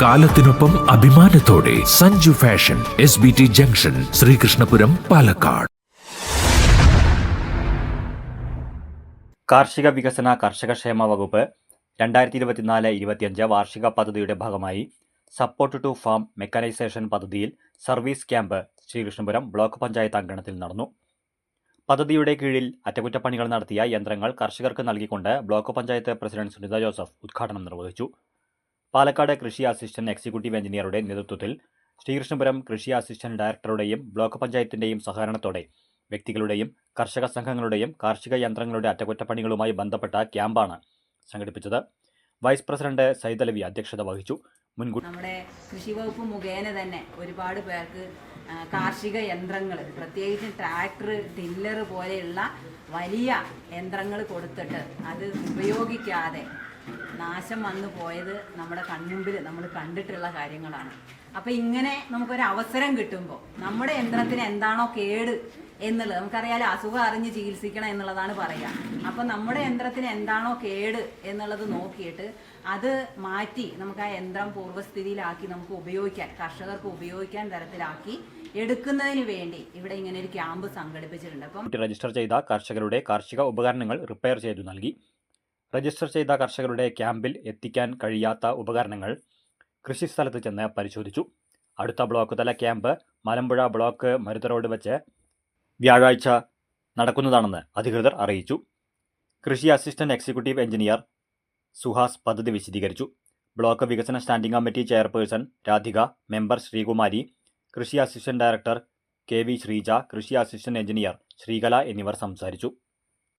കാലത്തിനൊപ്പം അഭിമാനത്തോടെ Sanju fashion S B T junction Sreekrishnapuram Palakkad. കാർഷിക വികസന കർഷകക്ഷേമ വകുപ്പ് രണ്ടായിരത്തി ഇരുപത്തിനാല് ഇരുപത്തിയഞ്ച് വാർഷിക പദ്ധതിയുടെ ഭാഗമായി സപ്പോർട്ട് ടു ഫാം മെക്കാനൈസേഷൻ പദ്ധതിയിൽ service camp Sreekrishnapuram block panchayat അങ്കണത്തിൽ നടന്നു. പദ്ധതിയുടെ കീഴിൽ അറ്റകുറ്റപ്പണികൾ നടത്തിയ യന്ത്രങ്ങൾ കർഷകർക്ക് നൽകിക്കൊണ്ട് ബ്ലോക്ക് പഞ്ചായത്ത് പ്രസിഡന്റ് സുനിത ജോസഫ് ഉദ്ഘാടനം നിർവഹിച്ചു. പാലക്കാട് കൃഷി അസിസ്റ്റന്റ് എക്സിക്യൂട്ടീവ് എഞ്ചിനീയറുടെ നേതൃത്വത്തിൽ ശ്രീകൃഷ്ണപുരം കൃഷി അസിസ്റ്റന്റ് ഡയറക്ടറുടെയും ബ്ലോക്ക് പഞ്ചായത്തിന്റെയും സഹകരണത്തോടെ വ്യക്തികളുടെയും കർഷക സംഘങ്ങളുടെയും കാർഷിക യന്ത്രങ്ങളുടെ അറ്റകുറ്റപ്പണികളുമായി ബന്ധപ്പെട്ട ക്യാമ്പാണ് സംഘടിപ്പിച്ചത്. വൈസ് പ്രസിഡന്റ് സൈദലവി അധ്യക്ഷത വഹിച്ചു. നമ്മുടെ കൃഷി വകുപ്പ് മുഖേന തന്നെ ഒരുപാട് പേർക്ക് കാർഷിക യന്ത്രങ്ങൾ പ്രത്യേകിച്ച് ട്രാക്ടർ ടില്ലർ പോലെയുള്ള വലിയ യന്ത്രങ്ങൾ കൊടുത്തിട്ട് അത് ഉപയോഗിക്കാതെ നാശം വന്നു പോയത് നമ്മുടെ കൺമുമ്പിൽ നമ്മൾ കണ്ടിട്ടുള്ള കാര്യങ്ങളാണ്. അപ്പം ഇങ്ങനെ നമുക്കൊരു അവസരം കിട്ടുമ്പോൾ നമ്മുടെ യന്ത്രത്തിന് എന്താണോ കേട് എന്നുള്ളത് നമുക്കറിയാലോ അസുഖം അറിഞ്ഞ് ചികിത്സിക്കണം എന്നുള്ളതാണ് പറയുക അപ്പം നമ്മുടെ യന്ത്രത്തിന് എന്താണോ കേട് എന്നുള്ളത് നോക്കിയിട്ട് അത് മാറ്റി നമുക്ക് ആ യന്ത്രം പൂർവസ്ഥിതിയിലാക്കി നമുക്ക് ഉപയോഗിക്കാൻ കർഷകർക്ക് ഉപയോഗിക്കാൻ തരത്തിലാക്കി എടുക്കുന്നതിന് വേണ്ടി ഇവിടെ ഇങ്ങനെ ഒരു ക്യാമ്പ് സംഘടിപ്പിച്ചിട്ടുണ്ട്. അപ്പം രജിസ്റ്റർ ചെയ്ത കർഷകരുടെ കാർഷിക ഉപകരണങ്ങൾ റിപ്പയർ ചെയ്തു നൽകി. രജിസ്റ്റർ ചെയ്ത കർഷകരുടെ ക്യാമ്പിൽ എത്തിക്കാൻ കഴിയാത്ത ഉപകരണങ്ങൾ കൃഷിസ്ഥലത്ത് ചെന്ന് പരിശോധിച്ചു. അടുത്ത ബ്ലോക്ക് തല camp Malampuzha block Marutha road വെച്ച് വ്യാഴാഴ്ച നടക്കുന്നതാണെന്ന് അധികൃതർ അറിയിച്ചു. കൃഷി അസിസ്റ്റന്റ് എക്സിക്യൂട്ടീവ് എഞ്ചിനീയർ സുഹാസ് പദ്ധതി വിശദീകരിച്ചു. ബ്ലോക്ക് വികസന standing committee chairperson Radhika member Sreekumari കൃഷി assistant director K V Sreeja കൃഷി അസിസ്റ്റന്റ് എഞ്ചിനീയർ ശ്രീകല എന്നിവർ സംസാരിച്ചു.